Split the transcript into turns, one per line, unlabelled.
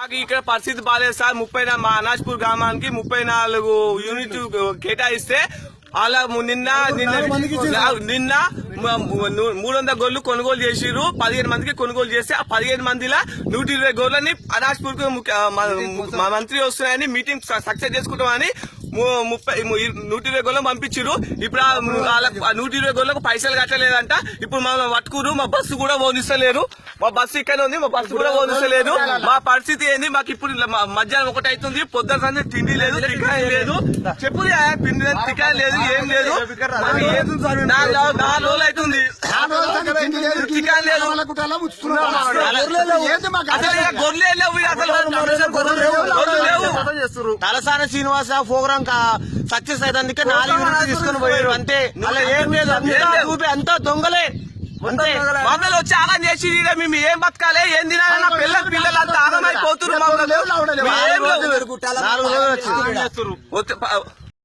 మాకు ఇక్కడ పరిస్థితి బాగాలేదు సార్. ముప్పై మా అనాజ్పూర్ గ్రామానికి ముప్పై నాలుగు యూనిట్ కేటాయిస్తే అలా నిన్న నిన్న నిన్న మూడు వందల గోళ్ళు కొనుగోలు చేసిర్రు. పదిహేను మందికి కొనుగోలు చేస్తే ఆ పదిహేను మందిలో నూట ఇరవై గోళ్ళని అనాజ్పూర్ మంత్రి వస్తున్నాయని మీటింగ్ సక్సెస్ చేసుకుంటామని ముప్పై నూట ఇరవై గోళ్ళం పంపించారు ఇప్పుడు ఆ నూట ఇరవై గోళ్ళకు పైసలు కట్టలేదంట. ఇప్పుడు మమ్మల్ని పట్టుకురు మా బస్సు కూడా పోనిస్తలేరు. మా బస్సు ఇక్కడ ఉంది మా బస్సు కూడా పోనిస్తలేదు మా పరిస్థితి ఏంది? మాకు ఇప్పుడు మధ్యాహ్నం ఒకటి అవుతుంది పొద్దున సంది తిండి లేదు టికాయ లేదు. చెప్పు పిండి లేదు టికాయ లేదు ఏం లేదు. నాలుగు రోజులు అవుతుంది లేదు గొర్రెలే లేవు అసలు గొర్రెలు లేవు
తలసాని శ్రీనివాస ప్రోగ్రాం సక్సెస్ అయ్యేందుకే నాలుగు యూనిట్లు తీసుకొని పోయారు. అంతే. అలా ఏం లేదు. అంతా చూపి అంతా దొంగలే.
మమ్మల్ని వచ్చి ఆగం చేసి మేము ఏం బతకాలి? ఏం తినాలి నా పిల్లలు పిల్లలు అంతా ఆగమైపోతున్నారు